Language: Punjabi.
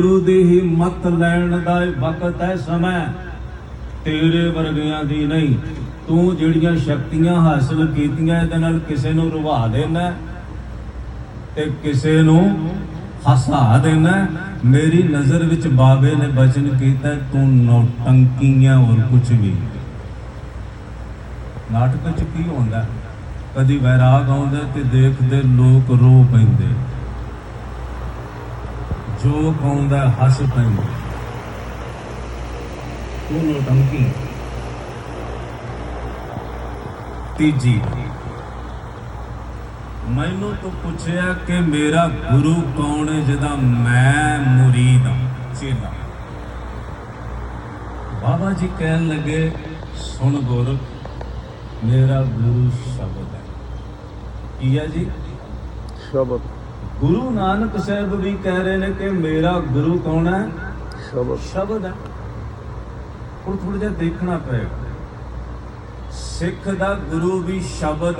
ਗੁਰੂ ਦੀ ਹੀ ਮਤ ਲੈਣ ਦਾ ਵਕਤ ਹੈ ਸਮਾਂ। ਤੇਰੇ ਵਰਗਿਆਂ ਦੀ ਨਹੀਂ। ਤੂੰ ਜਿਹੜੀਆਂ ਸ਼ਕਤੀਆਂ ਹਾਸਲ ਕੀਤੀਆਂ, ਇਹਦੇ ਨਾਲ ਕਿਸੇ ਨੂੰ ਰਵਾ ਦੇਣਾ ਤੇ ਕਿਸੇ ਨੂੰ ਹਸਾ ਦੇਣਾ ਮੇਰੀ ਨਜ਼ਰ ਵਿੱਚ ਬਾਬੇ ਨੇ ਬਚਨ ਕੀਤਾ, ਤੂੰ ਨੌਟੰਕੀਆਂ ਹੋਰ ਕੁਝ ਵੀ। ਨਾਟਕ ਚ ਕੀ ਹੁੰਦਾ? ਕਦੀ ਵੈਰਾਗ ਆਉਂਦਾ ਤੇ ਦੇਖਦੇ ਲੋਕ ਰੋ ਪੈਂਦੇ। ਜੋਕ ਆਉਂਦਾ ਹੱਸ ਪੈਂਦੇ। ਤੂੰ ਨੌਟੰਕੀ ਤੀਜੀ। ਮੈਨੂੰ ਤੂੰ ਪੁੱਛਿਆ ਕਿ ਮੇਰਾ ਗੁਰੂ ਕੌਣ ਹੈ, ਜਿਹਦਾ ਮੈਂ ਮੁਰੀਦ ਹਾਂ ਚੇਲਾ ਬਾਬਾ ਜੀ ਕਹਿਣ ਲੱਗੇ, ਸੁਣ ਗੁਰ, ਮੇਰਾ ਗੁਰੂ ਸ਼ਬਦ ਹੈ। ਕੀ ਹੈ ਜੀ? ਸ਼ਬਦ। ਗੁਰੂ ਨਾਨਕ ਸਾਹਿਬ ਵੀ ਕਹਿ ਰਹੇ ਨੇ ਕਿ ਮੇਰਾ ਗੁਰੂ ਕੌਣ ਹੈ? ਸ਼ਬਦ। ਸ਼ਬਦ ਹੈ। ਹੁਣ ਥੋੜਾ ਜਿਹਾ ਦੇਖਣਾ ਪਏਗਾ। ਸਿੱਖ ਦਾ ਗੁਰੂ ਵੀ ਸ਼ਬਦ